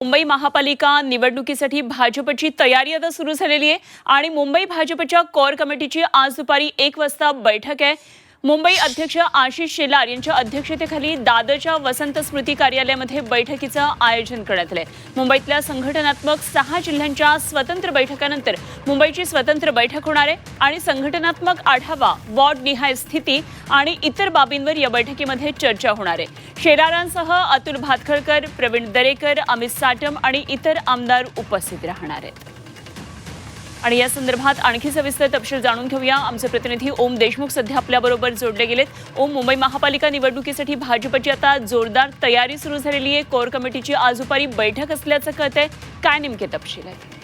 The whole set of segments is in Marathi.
मुंबई महापालिका निवडणुकीसाठी भाजपची तयारी आता सुरू झालेली आहे आणि मुंबई भाजपच्या कोर कमिटीची आज दुपारी एक वाजता बैठक आहे. मुंबई अध्यक्ष आशिष शेलार यांच्या अध्यक्षतेखाली दादरच्या वसंत स्मृती कार्यालयामध्ये बैठकीचं आयोजन करण्यात आलंय. मुंबईतल्या संघटनात्मक सहा जिल्ह्यांच्या स्वतंत्र बैठकानंतर मुंबईची स्वतंत्र बैठक होणार आहे आणि संघटनात्मक आढावा वॉर्ड निहाय स्थिती आणि इतर बाबींवर या बैठकीमध्ये चर्चा होणार आहे. शेलारांसह अतुल भातखळकर प्रवीण दरेकर अमित साटम आणि इतर आमदार उपस्थित राहणार आहेत. आणि या संदर्भात आणखी सविस्तर तपशील जाणून घेऊया. आमचे प्रतिनिधी ओम देशमुख सध्या आपल्याबरोबर जोडले गेलेत. ओम मुंबई महापालिका निवडणुकीसाठी भाजपची आता जोरदार तयारी सुरू झालेली आहे. कोर कमिटीची आज दुपारी बैठक असल्याचं कळतंय. काय नेमके तपशील आहेत?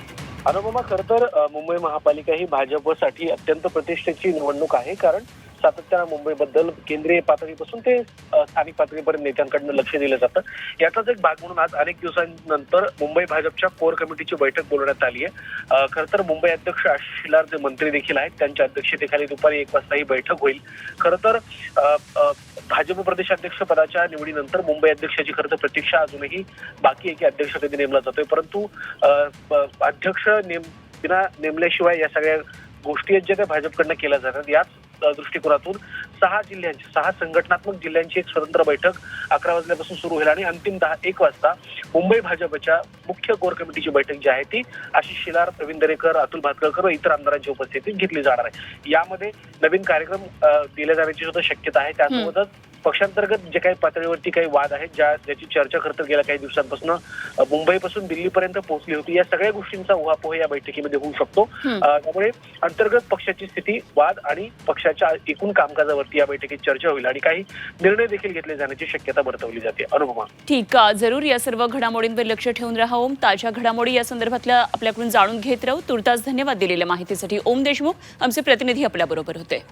अनुपमा खरं तर मुंबई महापालिका ही भाजपसाठी अत्यंत प्रतिष्ठेची निवडणूक आहे. कारण सातत्यानं मुंबईबद्दल केंद्रीय पातळीपासून ते स्थानिक पातळीपर्यंत नेत्यांकडनं लक्ष दिलं जातं. याचाच एक भाग म्हणून आज अनेक दिवसांनंतर मुंबई भाजपच्या कोर कमिटीची बैठक बोलवण्यात आली आहे. खरं तर मुंबई अध्यक्ष आशिष जे मंत्री देखील आहेत त्यांच्या अध्यक्षतेखाली दुपारी एक वाजता ही बैठक होईल. खरं तर भाजप प्रदेशाध्यक्ष पदाच्या निवडीनंतर मुंबई अध्यक्षाची खरं तर प्रतीक्षा अजूनही बाकी आहे की अध्यक्ष कधी नेमला जातोय. परंतु अध्यक्ष नेम बिना नेमल्याशिवाय या सगळ्या गोष्टी आहेत ज्या त्या भाजपकडनं केल्या जातात. याच दृष्टिकोनातून सहा जिल्ह्यांची सहा संघटनात्मक जिल्ह्यांची एक स्वतंत्र बैठक अकरा वाजल्यापासून सुरू होईल आणि अंतिम दहा एक वाजता मुंबई भाजपच्या मुख्य कोर कमिटीची बैठक जी आहे ती आशिष शिलार प्रवीण दरेकर अतुल भातकळकर व इतर आमदारांची उपस्थितीत घेतली जाणार आहे. यामध्ये नवीन कार्यक्रम दिले जाण्याची सुद्धा शक्यता आहे. त्यासोबतच पक्षांतर्गत जे काही पातळीवरती काही वाद आहेत ज्या ज्याची चर्चा खरं तर गेल्या काही दिवसांपासून मुंबईपासून दिल्लीपर्यंत पोहोचली होती. या सगळ्या गोष्टींचा उहापोह या बैठकीमध्ये होऊ शकतो. त्यामुळे अंतर्गत पक्षाची स्थिती वाद आणि पक्षाच्या एकूण कामकाजावरती या बैठकीत चर्चा होईल आणि काही निर्णय देखील घेतले जाण्याची शक्यता वर्तवली जाते. अनुपमा. ठीक. आहे जरूर या सर्व घडामोडींवर लक्ष ठेवून राहा ओम. ताज्या घडामोडी या संदर्भातल्या आपल्याकडून जाणून घेत राहू. तुर्तास धन्यवाद दिलेल्या माहितीसाठी. ओम देशमुख आमचे प्रतिनिधी आपल्याबरोबर होते.